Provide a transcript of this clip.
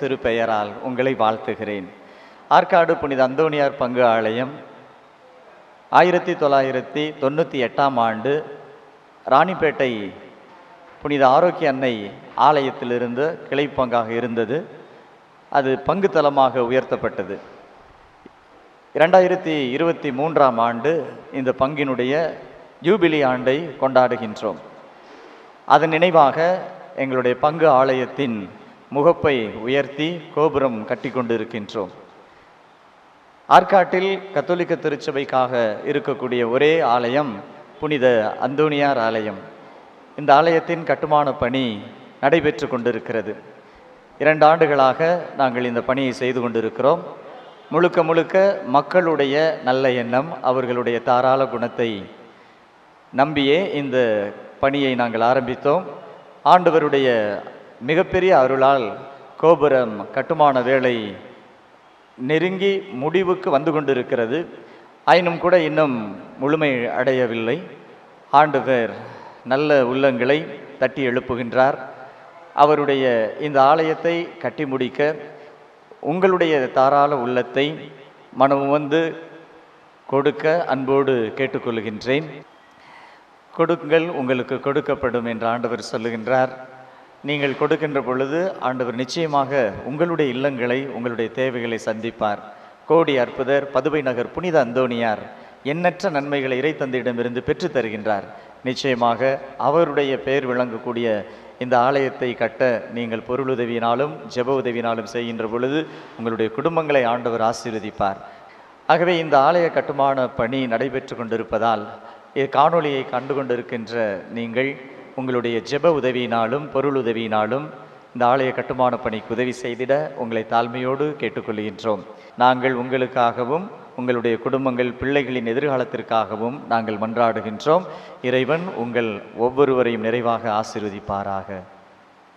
திருப்பெயரால் உங்களை வாழ்த்துகிறேன். ஆற்காடு புனித அந்தோனியார் பங்கு ஆலயம் ஆயிரத்தி தொள்ளாயிரத்தி தொண்ணூற்றி எட்டாம் ஆண்டு ராணிப்பேட்டை புனித ஆரோக்கிய அன்னை ஆலயத்திலிருந்து கிளைப்பங்காக இருந்தது. அது பங்கு தலமாக உயர்த்தப்பட்டது. இரண்டாயிரத்தி இருபத்தி மூன்றாம் ஆண்டு இந்த பங்கினுடைய ஜூபிலி ஆண்டை கொண்டாடுகின்றோம். அதன் நினைவாக எங்களுடைய பங்கு ஆலயத்தின் முகப்பை உயர்த்தி கோபுரம் கட்டி கொண்டிருக்கின்றோம் ஆற்காட்டில் கத்தோலிக்க திருச்சபைக்காக இருக்கக்கூடிய ஒரே ஆலயம் புனித அந்தோனியார் ஆலயம். இந்த ஆலயத்தின் கட்டுமான பணி நடைபெற்று கொண்டிருக்கிறது. இரண்டு ஆண்டுகளாக நாங்கள் இந்த பணியை செய்து கொண்டிருக்கிறோம். முழுக்க முழுக்க மக்களுடைய நல்ல எண்ணம் அவர்களுடைய தாராள குணத்தை நம்பியே இந்த பணியை நாங்கள் ஆரம்பித்தோம். ஆண்டவருடைய மிகப்பெரிய அருளால் கோபுரம் கட்டுமான வேலை நெருங்கி முடிவுக்கு வந்து கொண்டிருக்கிறது. ஆயினும் கூட இன்னும் முழுமை அடையவில்லை. ஆண்டவர் நல்ல உள்ளங்களை தட்டி எழுப்புகின்றார். அவருடைய இந்த ஆலயத்தை கட்டி முடிக்க உங்களுடைய தாராள உள்ளத்தை மனம் வந்து கொடுக்க அன்போடு கேட்டுக்கொள்கின்றேன். கொடுங்கள் உங்களுக்கு கொடுக்கப்படும் என்று ஆண்டவர் சொல்லுகின்றார். நீங்கள் கொடுக்கின்ற பொழுது ஆண்டவர் நிச்சயமாக உங்களுடைய இல்லங்களை உங்களுடைய தேவைகளை சந்திப்பார். கோடி அற்புதர் பதுவை நகர் புனித அந்தோணியார் எண்ணற்ற நன்மைகளை இறை தந்தையிடமிருந்து பெற்றுத் தருகின்றார். நிச்சயமாக அவருடைய பெயர் விளங்கக்கூடிய இந்த ஆலயத்தை கட்ட நீங்கள் பொருளுதவியினாலும் ஜெப உதவியினாலும் செய்கின்ற பொழுது உங்களுடைய குடும்பங்களை ஆண்டவர் ஆசீர்வதிப்பார். ஆகவே இந்த ஆலய கட்டுமான பணி நடைபெற்று கொண்டிருப்பதால் காணொளியை கண்டு கொண்டிருக்கின்ற நீங்கள் உங்களுடைய ஜெப உதவியினாலும் பொருள் உதவியினாலும் இந்த ஆலய கட்டுமான பணிக்கு உதவி செய்திட உங்களை தாழ்மையோடு கேட்டுக்கொள்கின்றோம். நாங்கள் உங்களுக்காகவும் உங்களுடைய குடும்பங்கள் பிள்ளைகளின் எதிர்காலத்திற்காகவும் நாங்கள் மன்றாடுகின்றோம். இறைவன் உங்கள் ஒவ்வொருவரையும் நிறைவாக ஆசிர்வதிப்பாராக.